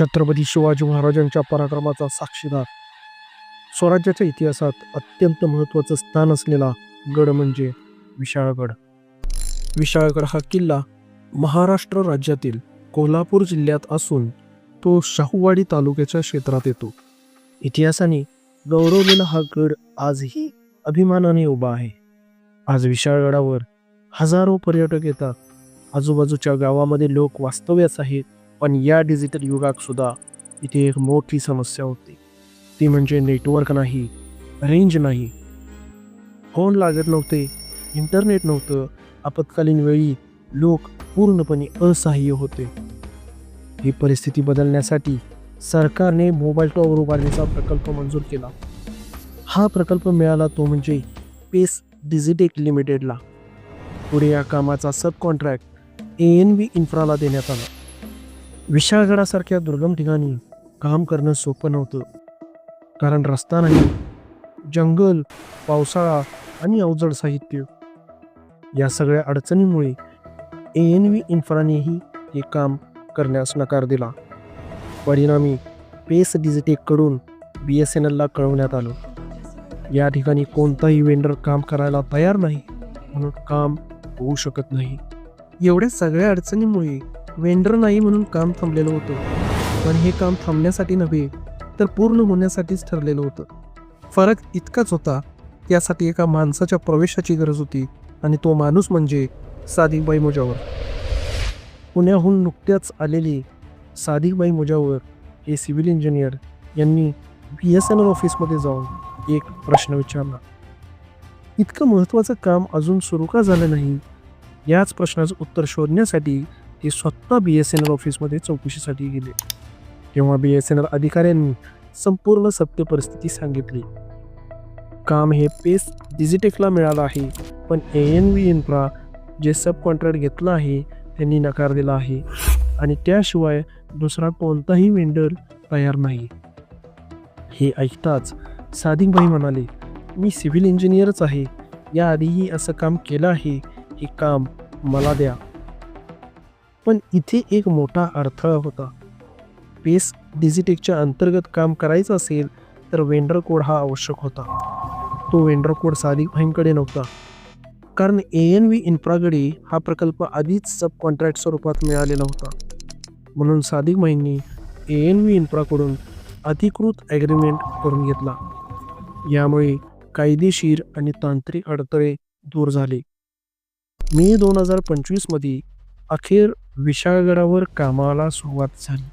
छत्रपती शिवाजी महाराजांच्या पराक्रमाचा साक्षीदार. स्वराज्याच्या इतिहासात अत्यंत महत्त्वाचं स्थान असलेला गड म्हणजे विशाळगड. विशाळगड हा किल्ला महाराष्ट्र राज्यातील कोल्हापूर जिल्ह्यात असून तो शाहूवाडी तालुक्याच्या क्षेत्रात येतो. इतिहासाने गौरवलेला हा गड आजही अभिमानाने उभा आहे. आज विशाळगडावर हजारो पर्यटक येतात. आजूबाजूच्या गावामध्ये लोक वास्तव्यास आहेत. पण या डिजिटल युगात सुद्धा इथे एक मोठी समस्या होती. ती म्हणजे नेटवर्क नाही रेंज नाही. फोन लागत नव्हते इंटरनेट नव्हतं. आपत्कालीन वेळी लोक पूर्णपणे असहाय्य होते. ही परिस्थिती बदलण्यासाठी सरकारने मोबाईल टॉवर उभारण्याचा प्रकल्प मंजूर केला. हा प्रकल्प मिळाला तो म्हणजे पेस डिजिटेक लिमिटेडला पुढे या कामाचा सब कॉन्ट्रॅक्ट ए एन बी इन्फ्राला देण्यात आला. विशाळगडासारख्या दुर्गम ठिकाणी काम करणं सोपं नव्हतं. कारण रस्ता नाही जंगल पावसाळा आणि अवजड साहित्य. या सगळ्या अडचणींमुळे ए एन व्ही इन्फ्रानेही हे काम करण्यास नकार दिला. परिणामी पेस डिजिटेककडून बी एस एन एलला कळवण्यात आलं. या ठिकाणी कोणताही वेंडर काम करायला तयार नाही म्हणून काम होऊ शकत नाही. एवढ्या सगळ्या अडचणीमुळे वेंडर नाही म्हणून काम थांबलेलं होतं. पण हे काम थांबण्यासाठी नव्हे तर पूर्ण होण्यासाठीच ठरलेलं होतं. फरक इतकाच होता त्यासाठी एका माणसाच्या प्रवेशाची गरज होती आणि तो माणूस म्हणजे सादिकबाई मुजावर. पुण्याहून नुकत्याच आलेली सादिकबाई मुजावर हे सिव्हिल इंजिनियर यांनी बी एस एन एल ऑफिसमध्ये जाऊन एक प्रश्न विचारला. इतकं महत्त्वाचं काम अजून सुरू का झालं नाही? याच प्रश्नाचं उत्तर शोधण्यासाठी ते स्वतः बी एस एन एल ऑफिसमध्ये चौकशीसाठी गेले. तेव्हा बी एस एन एल अधिकाऱ्यांनी संपूर्ण सत्य परिस्थिती सांगितली. काम हे पेस डिजिटेकला मिळालं आहे पण ए एन व्ही इन्फ्रा जे सब कॉन्ट्रॅक्ट घेतलं आहे त्यांनी नकार दिला आहे आणि त्याशिवाय दुसरा कोणताही वेंडर तयार नाही. हे ऐकताच सादिकबाई म्हणाले मी सिव्हिल इंजिनियरच आहे. याआधीही असं काम केलं आहे. हे काम मला द्या. पण इथे एक मोठा अडथळा होता. पेस डिजिटेकच्या अंतर्गत काम करायचं असेल तर वेंडर कोड हा आवश्यक होता. तो वेंडर कोड सादिक भाईंकडे नव्हता. कारण ए एन व्ही इन्फ्राकडे हा प्रकल्प आधीच सब कॉन्ट्रॅक्ट स्वरूपात मिळालेला होता. म्हणून सादिक भाईंनी ए एन व्ही इन्फ्राकडून अधिकृत ॲग्रीमेंट करून घेतला. यामुळे कायदेशीर आणि तांत्रिक अडथळे दूर झाले. मे दोन हजार पंचवीसमध्ये अखेर विशाळगडावर कामाला सुरुवात झाली.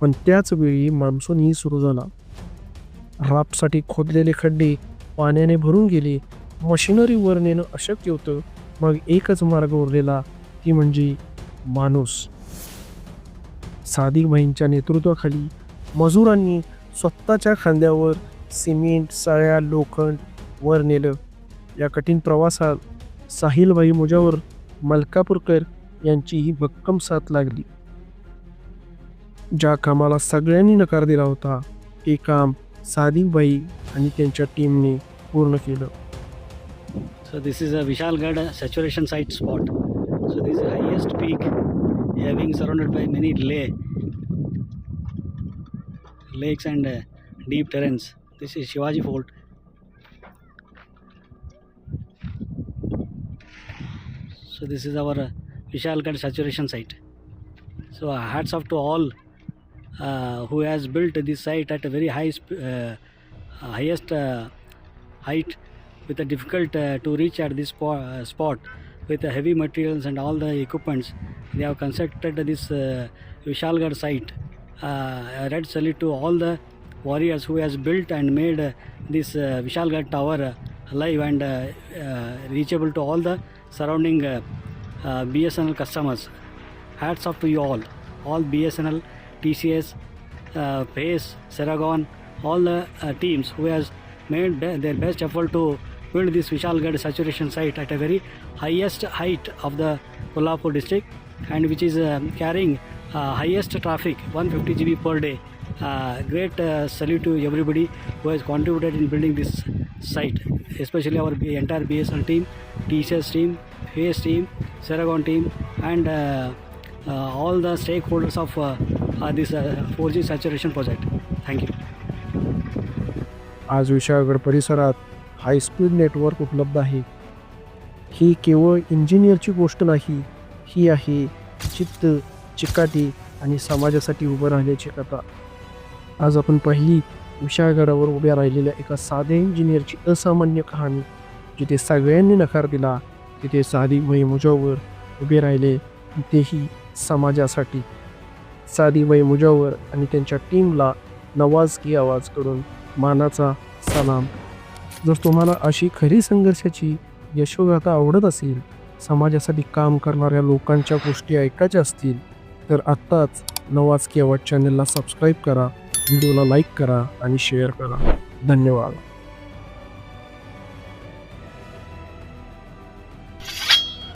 पण त्याच वेळी मान्सूनही सुरू झाला. रापसाठी खोदलेले खड्डे पाण्याने भरून गेले. मशिनरीवर नेणं अशक्य होतं. मग एकच मार्ग उरलेला ती म्हणजे माणूस. सादिक भाईंच्या नेतृत्वाखाली मजुरांनी स्वतःच्या खांद्यावर सिमेंट सळ्या लोखंड वर नेलं. या कठीण प्रवासात साहिलबाई मुजावर मलकापूरकर यांची ही भक्कम साथ लागली. ज्या कामाला सगळ्यांनी नकार दिला होता ते काम साधिकबाई आणि त्यांच्या टीमने पूर्ण केलं. So this is a Vishalgad saturation site spot so this is highest peak having surrounded by many ले lakes and deep terrains this is Shivaji fort So this is our uh, Vishalgad saturation site. So uh, hats off to all uh, who has built this site at a very high, uh, highest uh, height with a difficult uh, to reach at this spo- uh, spot with the heavy materials and all the equipments they have constructed this uh, Vishalgarh site uh, red salute to all the warriors who has built and made uh, this uh, Vishalgarh tower uh, alive and uh, uh, reachable to all the surrounding uh, uh, BSNL customers. Hats off to you all. All BSNL TCS uh, PACE Seragon all the uh, teams who has made be- their best effort to build this Vishalgarh saturation site at a very highest height of the Kolhapur district and which is carrying highest traffic one fifty G B per day great salute to everybody who has contributed in building this site especially our B entire B S N team T C S team face team Seragon team and all the stakeholders of this four G saturation project thank you आज विशाळगड परिसरात high speed network उपलब्ध आहे. ही केवळ इंजिनियरची गोष्ट नाही ही आहे चित्त चिकाटी आणि समाजासाठी उभं राहिल्याची कथा. आज आपण पहिली विशाळगडावर उभ्या राहिलेल्या एका साध्या इंजिनियरची असामान्य कहाणी जिथे सगळ्यांनी नकार दिला तिथे साधी वयमुजावर उभे राहिले तेही समाजासाठी. साधी वयमुजावर आणि त्यांच्या टीमला नवाज की आवाज करून मानाचा सलाम. जर तुम्हाला अशी खरी संघर्षाची यशोगाथा आवडत असेल समाजासाठी काम करणाऱ्या लोकांच्या गोष्टी ऐकायच्या असतील तर आत्ताच नवाज की आवाज चॅनलला सबस्क्राईब करा व्हिडिओला लाईक करा आणि शेअर करा. धन्यवाद.